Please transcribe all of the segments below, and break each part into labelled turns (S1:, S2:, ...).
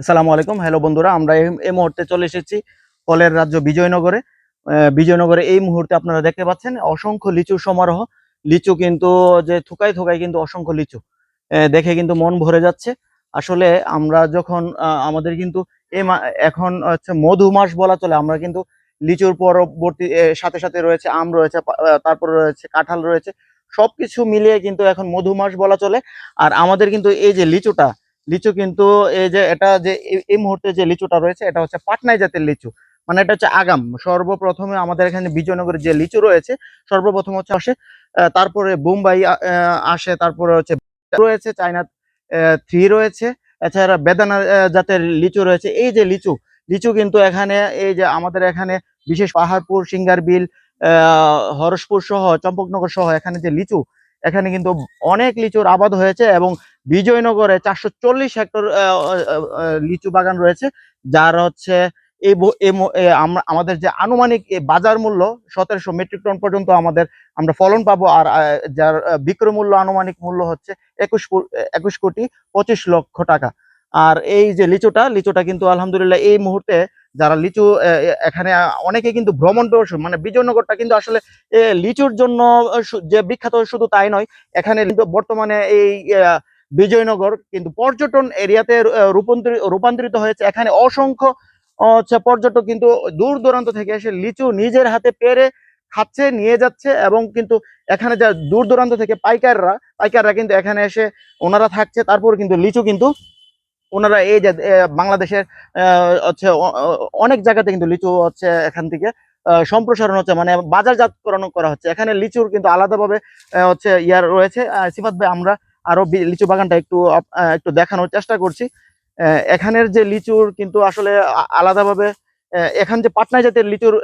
S1: আসসালামু আলাইকুম। হ্যালো বন্ধুরা, আমরা এই- মুহূর্তে চলে এসেছি ফলের রাজ্য বিজয়নগরে। বিজয়নগরে এই মুহূর্তে আপনারা দেখতে পাচ্ছেন অসংখ্য লিচু সমারোহ। লিচু কিন্তু যে থুকাই থুকাই কিন্তু অসংখ্য লিচু। দেখে কিন্তু মন ভরে যাচ্ছে। আসলে আমরা যখন আমাদের কিন্তু মা- এখন হচ্ছে মধু মাস বলা চলে, আমরা কিন্তু লিচুর পরবর্তী সাথে সাথে রয়েছে, আম রয়েছে তারপর রয়েছে, কাঁঠাল রয়েছে। সবকিছু মিলিয়ে কিন্তু এখন মধু মাস বলা চলে। আর আমাদের কিন্তু এই যে লিচুটা লিচু কিন্তু এই যে এটা যে এই- মুহূর্তে যে লিচুটা রয়েছে এটা হচ্ছে পাটনাই জাতের লিচু। মানে এটা হচ্ছে আগাম। সর্বপ্রথমে আমাদের এখানে বিজয়নগরে যে লিচু রয়েছে সর্বপ্রথম হচ্ছে আসে তারপরে বোম্বাই আসে তারপরে হচ্ছে রয়েছে চায়না থ্রি রয়েছে এছাড়া বেদানা জাতের লিচু রয়েছে। এই যে লিচু লিচু কিন্তু এখানে এই যে আমাদের এখানে বিশেষ পাহাড়পুর সিঙ্গার বিল আহ, হরসপুর সহ চম্পকনগর সহ এখানে যে লিচু এখানে কিন্তু অনেক লিচুর আবাদ হয়েছে এবং বিজয়নগরে চারশো চল্লিশ হেক্টর লিচু বাগান রয়েছে, যার হচ্ছে এই আমাদের যে আনুমানিক বাজার মূল্য সতেরোশো মেট্রিক টন পর্যন্ত আমাদের, আমরা ফলন পাবো, আর যার বিক্রয় মূল্য আনুমানিক মূল্য হচ্ছে একুশ একুশ কোটি পঁচিশ লক্ষ টাকা। আর এই যে লিচুটা লিচুটা কিন্তু আলহামদুলিল্লাহ এই মুহূর্তে যারা লিচু এখানে অনেকে কিন্তু ভ্রমণ পেয়েছে মানে বিজয়নগরটা কিন্তু আসলে লিচুর জন্য যে বিখ্যাত শুধু তাই নয়, এখানে বর্তমানে এই বিজয়নগর, কিন্তু পর্যটন এরিয়াতে রূপান্তরিত রূপান্তরিত হয়েছে। এখানে অসংখ্য হচ্ছে পর্যটক কিন্তু দূর দূরান্ত থেকে এসে লিচু নিজের হাতে পেরে খাচ্ছে, নিয়ে যাচ্ছে এবং কিন্তু এখানে যা দূর দূরান্ত থেকে পাইকাররা পাইকাররা কিন্তু এখানে এসে ওনারা থাকছে। তারপর কিন্তু লিচু কিন্তু ওনারা এই যে বাংলাদেশের হচ্ছে অনেক জায়গাতে কিন্তু লিচু হচ্ছে এখান থেকে সম্প্রসারণ হচ্ছে মানে বাজারজাতকরণ করা হচ্ছে। এখানে লিচুর কিন্তু আলাদাভাবে হচ্ছে ইয়ার রয়েছে। সিফাত ভাই, আমরা আরও লিচু বাগানটা একটু একটু দেখানোর চেষ্টা করছি। এখানের যে লিচুর কিন্তু আসলে আলাদাভাবে এখান যে পাটনা জাতের লিচুর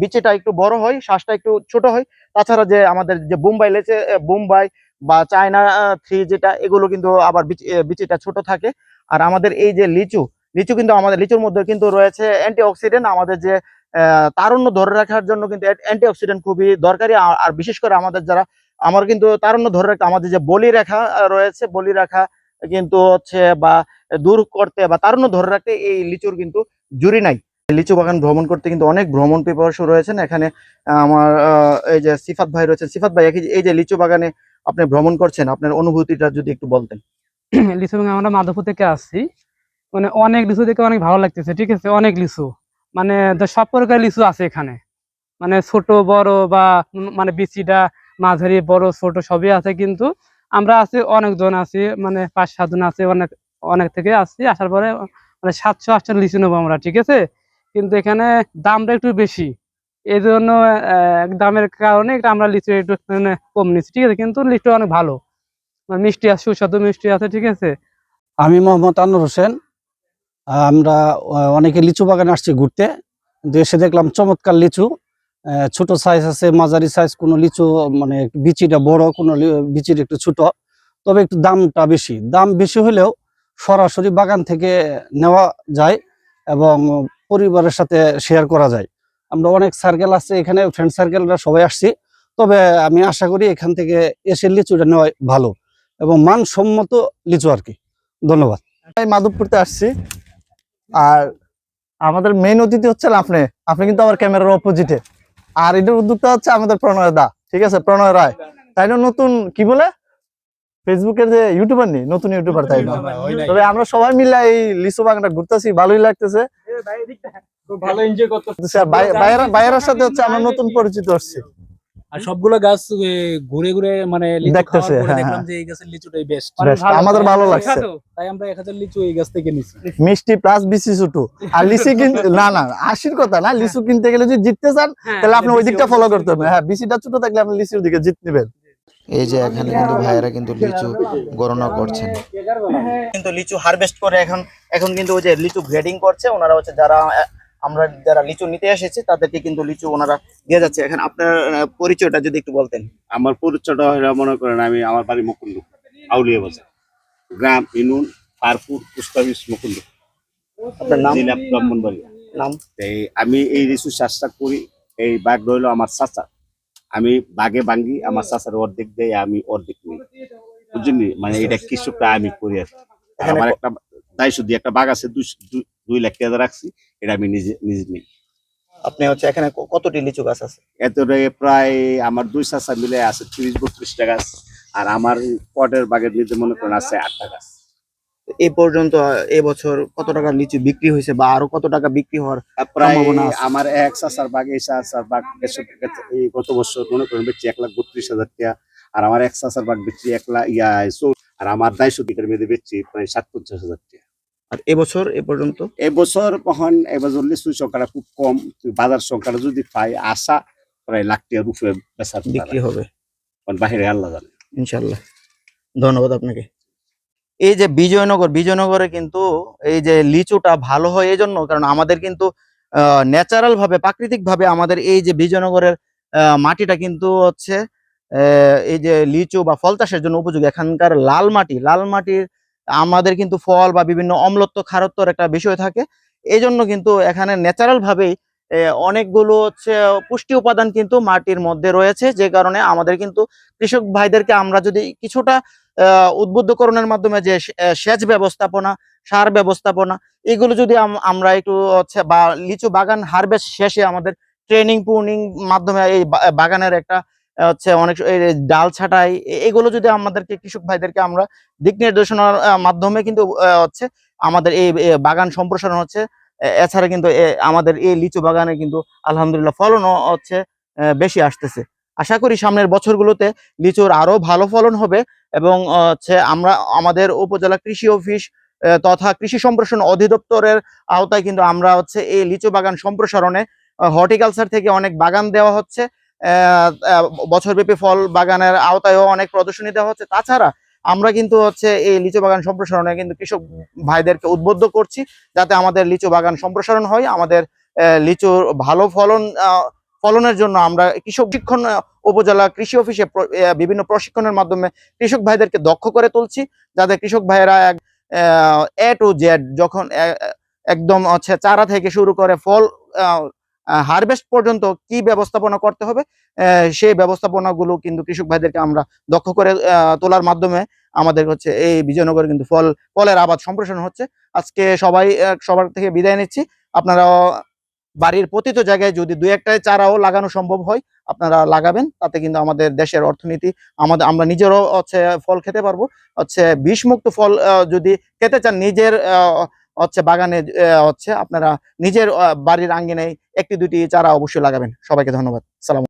S1: বিচিটা একটু বড় হয় শ্বাসটা একটু ছোট হয়। তাছাড়া যে আমাদের যে বোম্বাই লেচে বোম্বাই বা চায়না থ্রি যেটা, এগুলো কিন্তু আবার বিচিটা ছোট থাকে। আর আমাদের এই যে লিচু লিচু কিন্তু আমাদের, লিচুর মধ্যে কিন্তু রয়েছে অ্যান্টি অক্সিডেন্ট আমাদের যে তারুণ্য ধরে রাখার জন্য কিন্তু অ্যান্টি অক্সিডেন্ট খুবই দরকারি। আর বিশেষ করে আমাদের যারা আমার কিন্তু তারুণ্য ধরে রাখতে আমাদের যে বলি রেখা রয়েছে, বলি রেখা কিন্তু হচ্ছে বা দূর করতে বা তারুণ্য ধরে রাখতে এই লিচুর কিন্তু জুরি নাই। লিচু বাগান ভ্রমণ করতে কিন্তু অনেক ভ্রমণ পিপাসু রয়েছেন। এখানে আমার এই যে সিফাত ভাই রয়েছে সিফাত ভাই এই যে- লিচু বাগানে আপনি ভ্রমণ করছেন, আপনার অনুভূতিটা যদি একটু বলতেন।
S2: লিচু বাগান আমরা মাধবপুর থেকে আসছি। মানে অনেক লিচু দেখে অনেক ভালো লাগতেছে, ঠিক আছে? অনেক লিচু। মানে সব প্রকার লিচু আছে এখানে। মানে ছোট, বড় বা মানে বিচিটা মাঝারি, বড়, ছোট সবই আছে কিন্তু আমরা আছি অনেকজন আছি মানে পাঁচ, সাতজন আছে, অনেক অনেক থেকে আসছি আসার পরে মানে সাতশো আটশো লিচু নেব আমরা, ঠিক আছে? কিন্তু এখানে দামটা একটু বেশি। এই জন্য দামের কারণে আমরা লিচু একটু মানে কম নিচ্ছি, ঠিক আছে? কিন্তু লিচু অনেক ভালো। মানে মিষ্টি আছে, সুস্বাদু মিষ্টি আছে, ঠিক আছে?
S3: আমি মোহাম্মদ আনোয়ার হোসেন। আমরা অনেকে লিচু বাগানে আসছি ঘুরতে। কিন্তু এসে দেখলাম চমৎকার লিচু। ছোট সাইজ আছে, মাঝারি সাইজ কোনো লিচু মানে বিচিটা বড়, কোনো বিচির একটু ছোট। তবে একটু দামটা বেশি। দাম বেশি হলেও সরাসরি বাগান থেকে নেওয়া যায় এবং পরিবারের সাথে শেয়ার করা যায়। আমরা অনেক সার্কেল আছে, এখানে ফ্রেন্ড সার্কেলরা সবাই আসছি। তবে আমি আশা করি এখান থেকে এসে লিচুটা নেওয়া ভালো এবং মানসম্মত লিচু আর কি। ধন্যবাদ।
S4: মাধবপুরতে আসছি। আর আমাদের মেইন অতিথি হচ্ছেন আপনি। আপনি কিন্তু আমার ক্যামেরার অপোজিটে আর এটার উদ্যোক্তা হচ্ছে আমাদের প্রণয় দা ঠিক আছে? প্রণয় রায়। তাই না নতুন কি বলে? ফেসবুকের যে ইউটিউবার নেই নতুন ইউটিউবার তাই না? তবে আমরা সবাই মিলে এই লিচু বাগানটা ঘুরতেছি ভালোই লাগতেছে।
S5: ভালো এনজয়
S4: আর বাইরের বাইরের সাথে হচ্ছে আমরা নতুন পরিচিত হচ্ছি।
S5: আর সবগুলো গাছ ঘুরে ঘুরে মানে লিচু
S4: দেখতেছে, হ্যাঁ,
S5: দেখলাম
S4: হ্যাঁ।
S5: যে এই গাছের লিচুটাই বেস্ট
S4: আমাদের ভালো লাগছে।
S5: তাই আমরা এক হাজার লিচু এই গাছ থেকে নিচ্ছি
S4: মিষ্টি প্লাস বিসি ছোটো। আর লিচি কিনতে না না আশির কথা না লিচু কিনতে গেলে যদি জিততে চান তাহলে আপনি ওই দিকটা ফলো করতে হবে। হ্যাঁ বিসিটা ছোট থাকলে আপনি লিচুর দিকে জিত নেবেন
S6: এই যে এখানে কিন্তু ভাইয়েরা কিন্তু লিচু গণনা করছেন।
S1: কিন্তু লিচু হারভেস্ট করে এখন এখন কিন্তু ওই যে লিচু গ্রেডিং করছে ওনারা হচ্ছে যারা আমরা যারা লিচু নিতে এসেছি তাদেরকে কিন্তু লিচু ওনারা দিয়ে যাচ্ছে। এখন আপনার পরিচয়টা যদি একটু বলতেন।
S7: আমার পরিচয়টা হলো মনে করেন আমি আমার বাড়ি মুকুন্দ আউলিয়া বাজার। গ্রাম ইনুন পারপুর অফিস মুকুন্দ।
S1: আপনার নাম?
S7: জেলা ব্রাহ্মণবাড়ি
S1: নাম?
S7: এই আমি এই রিসু চাষটা করি এই বাঘ রইল আমার চাচা। আমি বাঘে ভাঙ্গি আমার চাচার অর্ধেক দেয় আমি অর্ধেক নিই। বুঝলি মানে এটা কৃষকটা আমি করি আর কি। আমার একটা দিয়ে একটা বাঘ আছে দুই- দুই- লাখ টাকা রাখছি এটা আমি নিজে নিজে নিই।
S1: আপনি হচ্ছে এখানে কতটি লিচু গাছ আছে?
S7: এতে প্রায় আমার দুই চাষা মিলে আছে তিরিশ বত্রিশটা গাছ আর আমার পটের বাগের মধ্যে মনে করেন আছে আটটা গাছ।
S1: এই পর্যন্ত এবছর কত টাকা লিচু বিক্রি হয়েছে বা আরও কত টাকা বিক্রি হওয়ার
S7: প্রায় আমার এক চাষার বাগ এই চাষার বাগ বেচে- বেচে- এই গত বছর মনে করেন বেচছি এক লাখ বত্রিশ হাজার টাকা আর আমার এক চাষার বাগ বেচছি এক লাখ ইয়া আর আমার দায়শো মধ্যে বেচছি প্রায় সাত পঞ্চাশ হাজার টাকা।
S1: আর এবছর এ পর্যন্ত?
S7: এবছর কখন এবছর লিচু সংখ্যাটা খুব কম বাজার সংখ্যাটা যদি পাই আশা প্রায় লাখ টাকার উপরে বেচার
S1: বিক্রি হবে।
S7: বাহিরে আল্লাহ জানে।
S1: ইনশাল্লাহ ধন্যবাদ আপনাকে। এই যে বিজয়নগর বিজয়নগরে কিন্তু এই যে লিচুটা ভালো হয় এই জন্য কারণ আমাদের কিন্তু ন্যাচারাল ভাবে প্রাকৃতিক ভাবে আমাদের এই যে বিজয়নগরের আহ, মাটিটা কিন্তু হচ্ছে আহ, এই যে লিচু বা ফল চাষের জন্য উপযোগী। এখানকার লাল মাটি লাল মাটির আমাদের কিন্তু ফল বা বিভিন্ন অম্লত্ব খারত্বর একটা বিষয় থাকে। এই জন্য কিন্তু এখানে ন্যাচারাল ভাবেই অনেকগুলো হচ্ছে পুষ্টি উপাদান কিন্তু মাটির মধ্যে রয়েছে, যে কারণে আমাদের কিন্তু কৃষক ভাইদেরকে আমরা যদি কিছুটা উদ্বুদ্ধকরণের মাধ্যমে যে সেচ ব্যবস্থাপনা, সার ব্যবস্থাপনা, এগুলো যদি আম- আমরা একটু হচ্ছে বা, লিচু বাগান হারভেস্ট শেষে আমাদের ট্রেনিং পুর্নিং মাধ্যমে এই বাগানের একটা হচ্ছে অনেক ডাল ছাটাই এগুলো যদি আমাদেরকে, কৃষক ভাইদেরকে আমরা দিক নির্দেশনার মাধ্যমে কিন্তু হচ্ছে আমাদের এই বাগান সম্প্রসারণ হচ্ছে। এছাড়া কিন্তু আমাদের এই লিচু বাগানে কিন্তু আলহামদুলিল্লাহ ফলনও হচ্ছে বেশি আসতেছে। আশা করি সামনের বছরগুলোতে লিচুর আরও ভালো ফলন হবে এবং হচ্ছে আমরা, আমাদের উপজেলা কৃষি অফিস তথা কৃষি সম্প্রসারণ অধিদপ্তরের আওতায় কিন্তু আমরা হচ্ছে এই লিচু বাগান সম্প্রসারণে হর্টিকালচার থেকে অনেক বাগান দেওয়া হচ্ছে। বছরব্যাপী ফল বাগানের আওতায়ও অনেক প্রদর্শনী দেওয়া হচ্ছে। তাছাড়া আমরা কিন্তু হচ্ছে এই লিচু বাগান সম্প্রসারণে কিন্তু কৃষক ভাইদেরকে উদ্বুদ্ধ করছি যাতে আমাদের লিচু বাগান সম্প্রসারণ হয়। আমাদের লিচুর ভালো ফলন ফলনের জন্য আমরা কৃষক শিক্ষণ উপজেলা কৃষি অফিসে বিভিন্ন প্রশিক্ষণের মাধ্যমে কৃষক ভাইদেরকে দক্ষ করে তুলছি যাতে কৃষক ভাইয়েরা এক, এ টু জেড যখন একদম হচ্ছে চারা থেকে শুরু করে ফল হারভেস্ট পর্যন্ত কি ব্যবস্থাপনা করতে হবে? সেই ব্যবস্থাপনাগুলো কিন্তু কৃষক ভাইদেরকে আমরা দক্ষ করে তোলার মাধ্যমে আমাদের হচ্ছে এই বিজয়নগরে কিন্তু ফল, ফলের আবাদ সম্প্রসারণ হচ্ছে। আজকে সবাই সবার থেকে বিদায় নিচ্ছি। আপনারা বাড়ির প্রতিত জায়গায় যদি দু একটা চারাও লাগানো সম্ভব হয়, আপনারা লাগাবেন। তাতে কিন্তু আমাদের দেশের অর্থনীতি, আমাদের, আমরা নিজেরও হচ্ছে ফল খেতে পারব। হচ্ছে বিষমুক্ত ফল যদি খেতে চান, নিজের হচ্ছে বাগানে হচ্ছে আপনারা নিজের বাড়ির আঙ্গিনে একটি দুটি চারা অবশ্যই লাগাবেন। সবাইকে ধন্যবাদ। সালাম